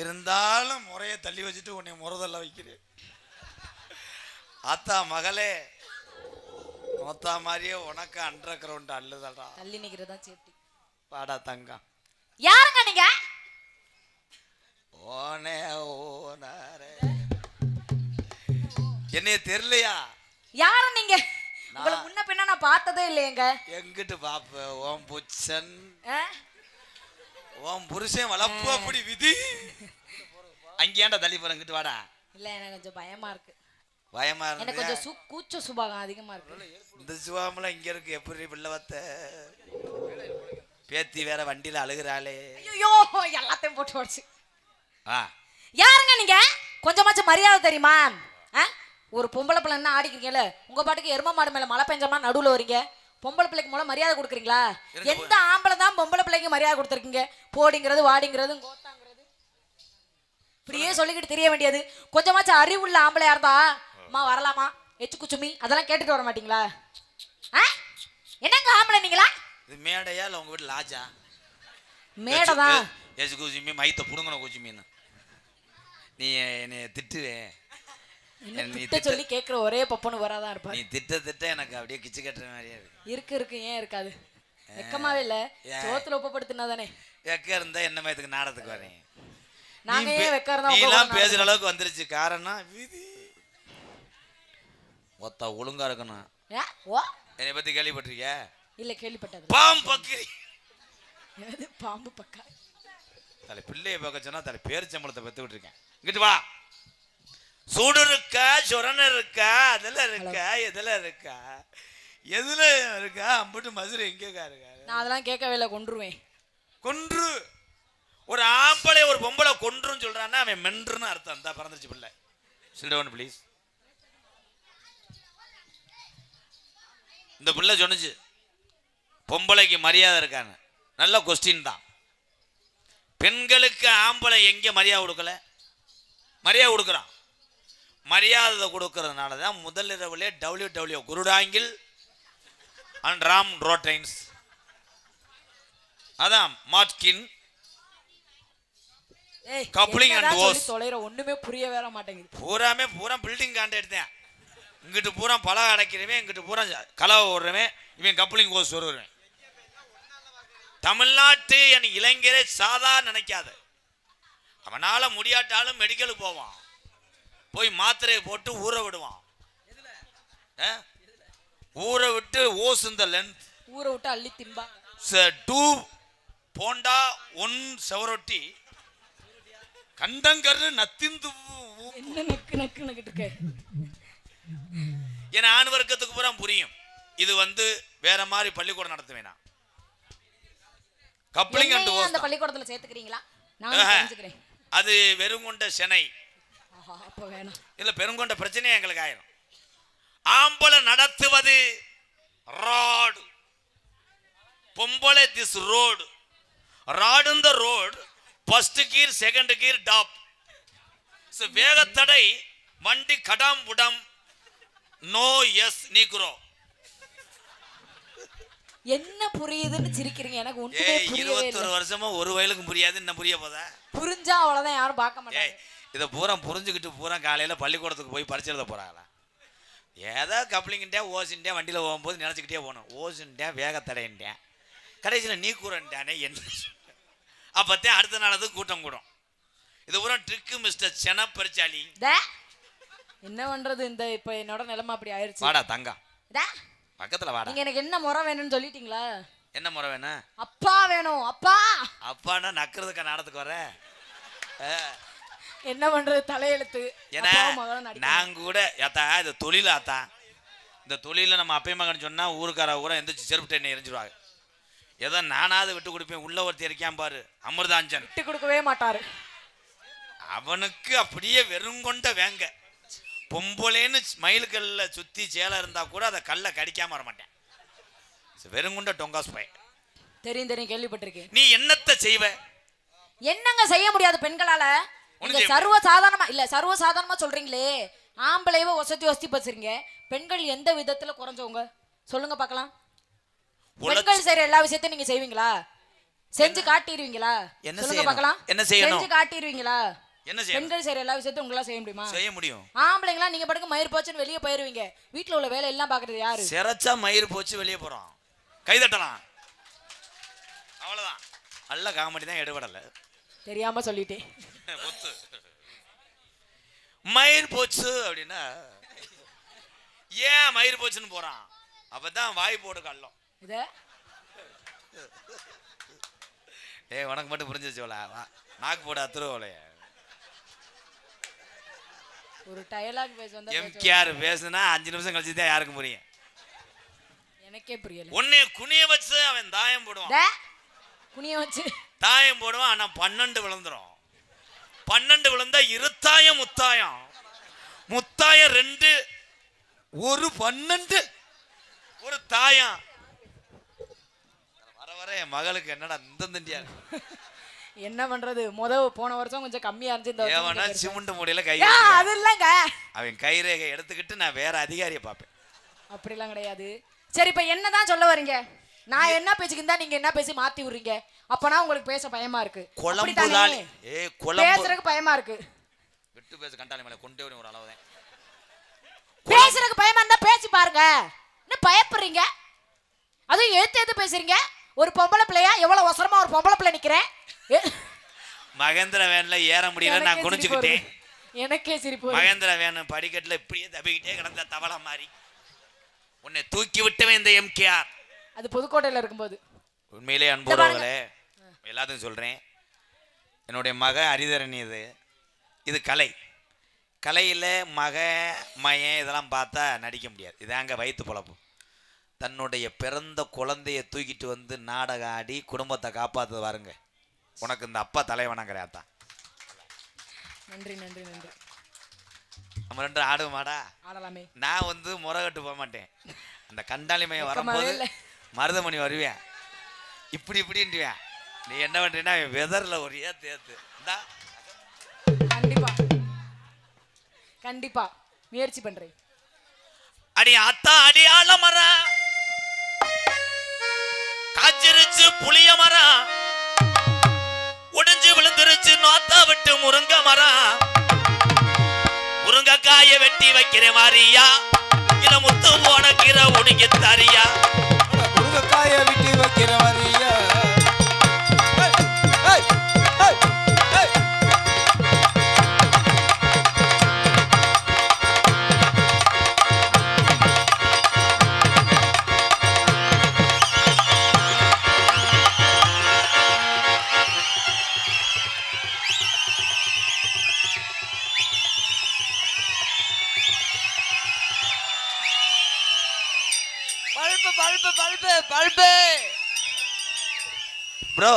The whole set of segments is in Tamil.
இருந்தாலும் முறைய தள்ளி வச்சுட்டு உன்னை முறதல்ல வைக்கிறேன். அத்தா மகளே மொத்தா மாதிரியே உனக்கு அண்டர் கிரவுண்ட் அல்லுதடா தள்ளி நிக்கிறதா சேஃப்டி. வாடா தங்கம். யாருங்க நீங்க? ஓனே ஓனாரே. என்னைய தெரியலையா? யாரு நீங்க? உங்களை முன்ன பின்ன நான் பார்த்ததே இல்லையேங்க. எங்கிட்டு பாப்ப ஓம் புச்சன் ஓம் புருஷன் வளர்ப்பு அப்படி விதி. அங்கேயாண்டா தள்ளி போற இங்கிட்டு வாடா. இல்ல எனக்கு கொஞ்சம் பயமா இருக்கு. பயமா எனக்கு இருக்கு கொஞ்சம் சு கூச்ச சுபாகம் அதிகமா இருக்கு. இந்த சிவாமலாம் இங்க இருக்கு எப்படி பிள்ளை வத்த? பேத்தி வேற வண்டியில அழுகுறாளே. ஐயோ எல்லாத்தையும் போட்டு உடச்சு. ஆ. யாருங்க நீங்க? கொஞ்சமாச்சும் மரியாதை தெரியுமா? ஒரு பொம்பளை பிள்ளை என்ன ஆடிக்கிறீங்கல்ல உங்க பாட்டுக்கு எரும மாடு மேல மழை பெஞ்சமா நடுவுல வரீங்க. பொம்பளை பிள்ளைக்கு மூலம் மரியாதை கொடுக்குறீங்களா? எந்த ஆம்பளை தான் பொம்பளை பிள்ளைக்கு மரியாதை கொடுத்துருக்கீங்க? போடிங்கிறது வாடிங்கிறது கோத்தாங்கிறது இப்படியே சொல்லிக்கிட்டு தெரிய வேண்டியது. கொஞ்சமாச்சும் அறிவுள்ள ஆம்பளையா இருந்தா அம்மா வரலாமா? எச்சு குச்சுமி அதெல்லாம் கேட்டுட்டு வர மாட்டீங்களா? என்னங்க ஆம்பளை நீங்களா? இது மேடையா இல்ல உங்க வீட்டு லாஜா மேடை தான் எச்சு குச்சிமி மைத்த புடுங்கணும் குச்சிமின்னு. நீ என்னை திட்டுவே. என்ன நீ திட்ட சொல்லி கேட்குற ஒரே பப்பனு வராதான் இருப்பாரு. நீ திட்ட திட்ட எனக்கு அப்படியே கிச்சு கட்டுற மாதிரியே இருக்கு. இருக்கு இருக்கு ஏன் இருக்காது. வெக்கமாவே இல்ல? சோத்துல உப்பப்படுத்தினா தானே எக்க இருந்தா என்ன மயத்துக்கு நாடத்துக்கு வரேன் நாங்க ஏன் வெக்க இருந்தா நீ எல்லாம் பேசுற அளவுக்கு வந்துருச்சு. காரணம் விதி. ஒத்தா ஒழுங்கா இருக்கணும். ஓ. என்னை பத்தி கேள்விப்பட்டிருக்கிய? இல்ல கேள்விப்பட்டது பாம் பக்கிரி பாம்பு பக்கா? தலை பிள்ளைய பார்க்க சொன்னா தலை பேரிச்சம்பளத்தை பெத்து விட்டுருக்கேன் இங்கிட்டு வா. சூடு இருக்கா சுரண இருக்கா அதெல்லாம் இருக்கா இதெல்லாம் இருக்கா? எதுல இருக்கா? அம்பிட்டு மதுரை எங்கேக்கா இருக்கா நான் அதெல்லாம் கேட்கவே இல்லை கொன்றுவேன். கொன்று. ஒரு ஆம்பளை ஒரு பொம்பளை கொன்றுன்னு சொல்றான்னா அவன் மென்றுன்னு அர்த்தம். தான் பிறந்துச்சு பிள்ளை. சில்டவன் ப்ளீஸ் இந்த பிள்ளை சொன்னுச்சு பொம்பளைக்கு மரியாதை இருக்கான்னு. நல்ல கொஸ்டின் தான். பெண்களுக்கு ஆம்பளை எங்கே மரியாதை கொடுக்கல? மரியாதை கொடுக்குறான். மரியாதை கொடுக்கறதுனால தான் முதல் இரவுலே டபிள்யூ டபிள்யூ குருடாங்கில் அண்ட் ராம் ரோட்டைன்ஸ் அதான் மாட்கின் என்னடா சொல்லி divorce. தொலைற? ஒண்ணுமே புரிய வேற மாட்டேங்குது. பூராமே பூரா பில்டிங் காண்ட எடுத்தேன் இங்கிட்டு பூரா பழம் அடைக்கிறவன் இங்கிட்டு பூரா கலவை ஓடுறவன் இவன் கப்ளிங் கோஸ் வருவன் தமிழ்நாட்டு என் இளைஞரை சாதா நினைக்காத. அவனால முடியாட்டாலும் மெடிக்கலுக்கு போவான். போய் மாத்திரையை போட்டு ஊற விடுவான்? ஊற விட்டு ஓஸ் இந்த லென்த் ஊரை விட்டு அள்ளி திம்பாங்க டூ போண்டா ஒன் செவரொட்டி. கண்டங்கரு நத்திந்து என்ன நக்கு நக்கு நக்கிட்டு இருக்க என் ஆண் வர்க்கத்துக்கு பூரா புரியும். இது வந்து வேற மாதிரி பள்ளிக்கூடம் நடத்துவேனா கப்ளிங் அண்ட் அந்த பள்ளிக்கூடத்துல சேர்த்துக்கிறீங்களா? நான் அது வெறுங்கொண்ட சென்னை ஆஹா அப்ப வேணாம். இல்ல பெருங்கொண்ட பிரச்சனையே எங்களுக்கு ஆயிரும். ஆம்பளை நடத்துவது ராடு பொம்பளை திஸ் ரோடு ராடு இந்த road first gear second gear top வேகத்தடை வண்டி கடாம் புடம் நோ எஸ் நீக்குறோம் என்ன புரியுதுன்னு சிரிக்கிறீங்க? எனக்கு ஏய் புரியவே இருபத்தொரு வருஷமா ஒரு வயலுக்கும் புரியாது என்ன புரிய போதா? புரிஞ்சா அவ்வளவுதான் யாரும் பார்க்க மாட்டாங்க. இதை பூரா புரிஞ்சுக்கிட்டு பூரா காலையில பள்ளிக்கூடத்துக்கு போய் பரிச்சு எழுத போறாங்களா? ஏதோ கப்ளிங்கிட்டே ஓசின்ட்டேன் வண்டியில் போகும்போது நினச்சிக்கிட்டே போகணும். ஓசின்ட்டேன் வேகத்தடைன்ட்டேன். கடைசியில் நீ கூறன்ட்டானே என்ன அப்போத்தான் அடுத்த நாள் அது கூட்டம் கூடும். இது பூரா ட்ரிக்கு மிஸ்டர் சென பரிச்சாலி என்ன பண்றது இந்த இப்ப என்னோட நிலைமை அப்படி ஆயிருச்சு. வாடா தங்கம். டே, பக்கத்தில் வாடா. எனக்கு என்ன முறை வேணும்னு சொல்லிட்டீங்களா? என்ன முறை வேணும்? அப்பா வேணும் அப்பா. அப்பான்னா நக்கிறதுக்கா நாடத்துக்கு வர? என்ன பண்றது தலையெழுத்து? ஏன்னா. நாங்க கூட ஏத்தா இது தொழில் ஆத்தா இந்த தொழிலில் நம்ம அப்பே மகன் சொன்னா ஊருக்கார ஊரா எந்திரிச்சு செருப்பு டென்னை எரிஞ்சிருவாங்க. ஏதோ நானாவது விட்டு கொடுப்பேன். உள்ள ஒருத்தர் இருக்கான் பாரு அமிர்தாஞ்சன். விட்டு கொடுக்கவே மாட்டாரு. அவனுக்கு அப்படியே வெறுங்கொண்ட வேங்க. பொம்பளேன்னு மயில்கல்ல சுத்தி சேலை இருந்தா கூட அதை கல்லை கடிக்காம வர மாட்டேன் வெறுங்குண்ட டொங்காஸ் பையன். தெரியும் தெரியும் கேள்விப்பட்டிருக்கேன் நீ என்னத்தை செய்வ? என்னங்க செய்ய முடியாது பெண்களால? நீங்க சர்வ சாதாரணமா இல்ல சர்வ சாதாரணமா சொல்றீங்களே. ஆம்பளையவே ஒசத்தி ஒசத்தி பேசுறீங்க பெண்கள் எந்த விதத்துல குறைஞ்சவங்க? சொல்லுங்க பார்க்கலாம். பெண்கள் செய்யற எல்லா விஷயத்தையும் நீங்க செய்வீங்களா? செஞ்சு காட்டிடுவீங்களா? என்ன சொல்லுங்க? பார்க்கலாம். என்ன செய்யணும்? செஞ்சு காட்டிடுவீங்களா? என்ன பெண்கள் செய்யற எல்லா விஷயத்தையும் உங்களால செய்ய முடியுமா? செய்ய முடியும். ஆம்பளைங்களா நீங்க படுக்க மயிர் போச்சுன்னு வெளியே போயிருவீங்க. வீட்ல உள்ள வேலை எல்லாம் பாக்குறது யாரு? சிறைச்சா மயிர் போச்சு வெளியே போறோம். கை தட்டலாம். அவ்வளவுதான். நல்ல காமெடி தான் எடுபடல. தெரியாம சொல்லிட்டேன். ஒத்து. மயிர் போச்சு அப்படின்னா ஏன் மயிர் போச்சுன்னு போறான்? அப்பதான் வாய் போடு கள்ளம். ஏய் உனக்கு மட்டும் புரிஞ்சிச்சுவல நாக்கு போட அத்துருவோலைய ஒரு டயலாக் பேச வந்தா எம்கேஆர் பேசுனா அஞ்சு நிமிஷம் கழிச்சு தான் யாருக்கும் புரியும். எனக்கே புரியல. உன்னை குனிய வச்சு அவன் தாயம் போடுவான். குனிய வச்சு. தாயம் போடுவான் ஆனா பன்னெண்டு விழுந்துரும். பன்னெண்டு விழுந்தா இருத்தாயம் முத்தாயம் முத்தாயம் ரெண்டு ஒரு பன்னெண்டு. ஒரு தாயம். வர வர என் மகளுக்கு என்னடா இந்த தண்டியா என்ன பண்றது? முத போன வருஷம் கொஞ்சம் கம்மியா இருந்துச்சு ஏவனா. சிமெண்ட் மூடையில கை. அது இல்லைங்க. அவன் கைரேகை எடுத்துக்கிட்டு நான் வேற அதிகாரியை பார்ப்பேன். அப்படிலாம் கிடையாது. சரி இப்ப என்னதான் சொல்ல வரீங்க? நான் என்ன இருந்தா நீங்க என்ன பேசி மாத்தி விடுறீங்க? அப்பனா உங்களுக்கு பேச பயமா இருக்கு. குழம்பு அப்படித்தானே? தாலி ஏ குழம்பு. பேசுறதுக்கு பயமா இருக்கு. விட்டு பேச கண்டாளி மேல கொண்டே ஒரு அளவுதான். பேசுறதுக்கு பயமா இருந்தா பேசி பாருங்க. என்ன பயப்படுறீங்க? அதுவும் எடுத்து எடுத்து பேசுறீங்க. ஒரு பொம்பளை பிள்ளையா எவ்வளவு அவசரமா ஒரு பொம்பளை பிள்ளை நிக்கிறேன்? மகேந்திர வேன்ல ஏற முடியல நான் குனிஞ்சுக்கிட்டேன். எனக்கே சிரிப்பு. மகேந்திர வேன் படிக்கட்டுல இப்படியே தப்பிக்கிட்டே கிடந்த தவளை மாதிரி. உன்னை தூக்கி விட்டவன் இந்த எம்கேஆர். அது புதுக்கோட்டையில இருக்கும்போது. உண்மையிலே அன்புறவர்களே எல்லாத்துக்கும் சொல்றேன். என்னுடைய மக அரிதரணி இது. இது கலை. கலையில் மக மயன் இதெல்லாம் பார்த்தா நடிக்க முடியாது. இதாங்க வயிற்று பொழப்பு. தன்னுடைய பிறந்த குழந்தைய தூக்கிட்டு வந்து நாடகம் ஆடி குடும்பத்தை காப்பாத்து பாருங்க. உனக்கு இந்த அப்பா தலைவனம் கிடையாதான் நன்றி நன்றி நன்றி. நம்ம ரெண்டு ஆடுவோமாடா? ஆடலாமே. நான் வந்து முறகட்டு போக மாட்டேன். அந்த கண்டாளி மையம் வெக்கமாவே வரும்போது. மருதமணி வருவேன். இப்படி இப்படின்ட்டுவேன் நீ என்ன பண்ணுறீன்னா வெதரில் ஒரு ஏத்து ஏத்து இந்தா. கண்டிப்பா. கண்டிப்பா. முயற்சி பண்றேன் அடி அத்தா அடி ஆல மரம் காய்ச்சிருச்சு புளிய மரம் உடைஞ்சு விழுந்துருச்சு நோத்தா விட்டு முருங்க மரம் முருங்கைக்காய வெட்டி வைக்கிற மாதிரியா இல்ல முத்து போன கீரை உடுங்கி தரியா? முருங்கைக்காய விட்டு பல்பு. ப்ரோ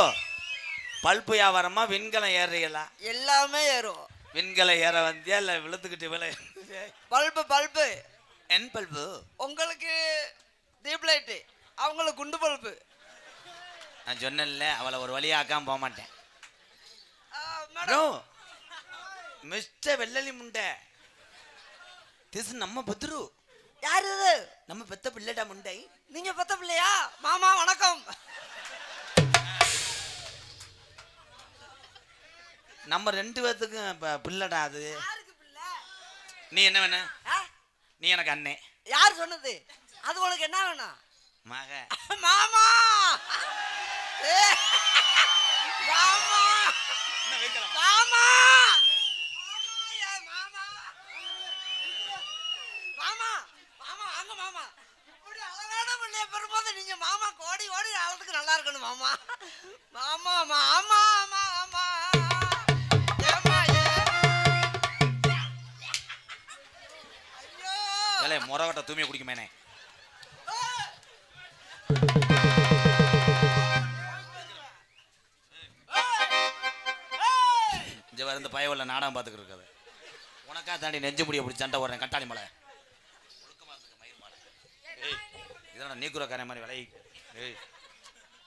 பல்பு வியாபாரமா விண்கலம் ஏறுறீங்களா? எல்லாமே ஏறும். விண்கலம் ஏற வந்தியா இல்ல விழுத்துக்கிட்டு விலை பல்பு பல்பு. என் பல்பு? உங்களுக்கு டீப் லைட்டு. அவங்களுக்கு குண்டு பல்பு. நான் சொன்னேன்ல அவளை ஒரு வழியாக்காம போக மாட்டேன். ப்ரோ மிஸ்டர் வெள்ளலி முண்டை. திஸ் நம்ம பத்ரு. யார் இது? நம்ம பெத்த பிள்ளைடா முண்டை. நீங்க பத்த பிள்ளையா? மாமா வணக்கம். நம்ம ரெண்டு பேர்த்துக்கும் ப- பிள்ளைடா அது. நீ என்ன வேண? நீ எனக்கு அண்ணே. யார் சொன்னது? அது உனக்கு என்ன வேணும் மக. மாமா! மாமா என்ன வைக்கலாம் மாமா மாமா, என் மாமா மாமா மாமா வாங்க மாமா இப்படி அழகான பிள்ளைய பெறும்போது நீங்க மாமா கோடி ஓடி ஆளத்துக்கு நல்லா இருக்கணும் மாமா. மாமா மாமா மாமா. ஏலே முறவட்ட தூமியை குடிக்குமேனே இங்க வர இந்த பயவுள்ள நாடகம் பார்த்துக்கிட்டு இருக்காது. உனக்கா தாண்டி நெஞ்சு முடிய பிடிச்சி சண்டை போடுறேன் கட்டாளி மலை. ஒழுக்கமா இருந்துக்க, மயிர் மாலை. ஏய் இதெல்லாம் நீக்குறக்காரன் மாதிரி விலை ஏய்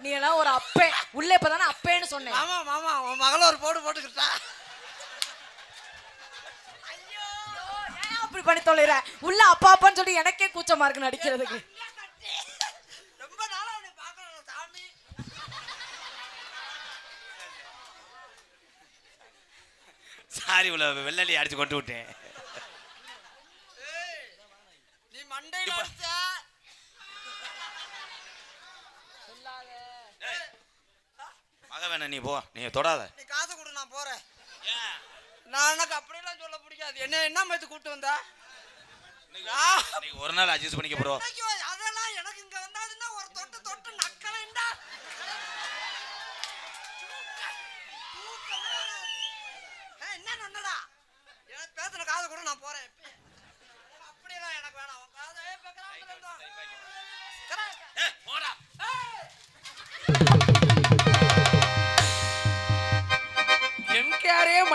நீ எல்லாம் ஒரு அப்பே. உள்ள இப்பதானே அப்பேன்னு சொன்னேன். மாமா மாமா உன் மகள ஒரு போடு போட்டுக்கிட்டா. அப்படி பண்ணி தொலைற? உள்ள அப்பா அப்பான்னு சொல்லி எனக்கே கூச்சமா இருக்கு நடிக்கிறதுக்கு ரொம்ப நாளா உன்னை பார்க்கணும் சாமி. சாரி உள்ள வெள்ளடி அடிச்சு கொண்டு விட்டேன். நீ மண்டையில மக வேணாம் நீ போ நீ தொடாத. நீ காசு கொடு நான் போறேன். நான் எனக்கு அப்படியெல்லாம் சொல்ல பிடிக்காது. என்ன என்ன மத்து கூட்டு வந்தா? ஒரு நாள் அட்ஜஸ்ட் பண்ணிக்க ப்ரோ அதெல்லாம் எனக்கு இங்க வந்தாதுன்னா ஒரு தொட்டு தொட்டு நக்கலைண்டா என்ன நொன்னடா எனக்கு பேசுன காது கூட நான் போறேன். அப்படியெல்லாம் எனக்கு வேணாம். காது ஏய்,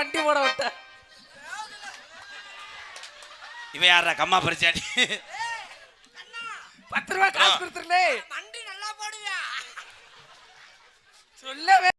கிரா- போடா விட்ட. இவன் யாரா கம்மா பறிச்சாடி? பத்து ரூபா காசு. கொடுத்துருலே மண்டி நல்லா போடுவியா? சொல்லவே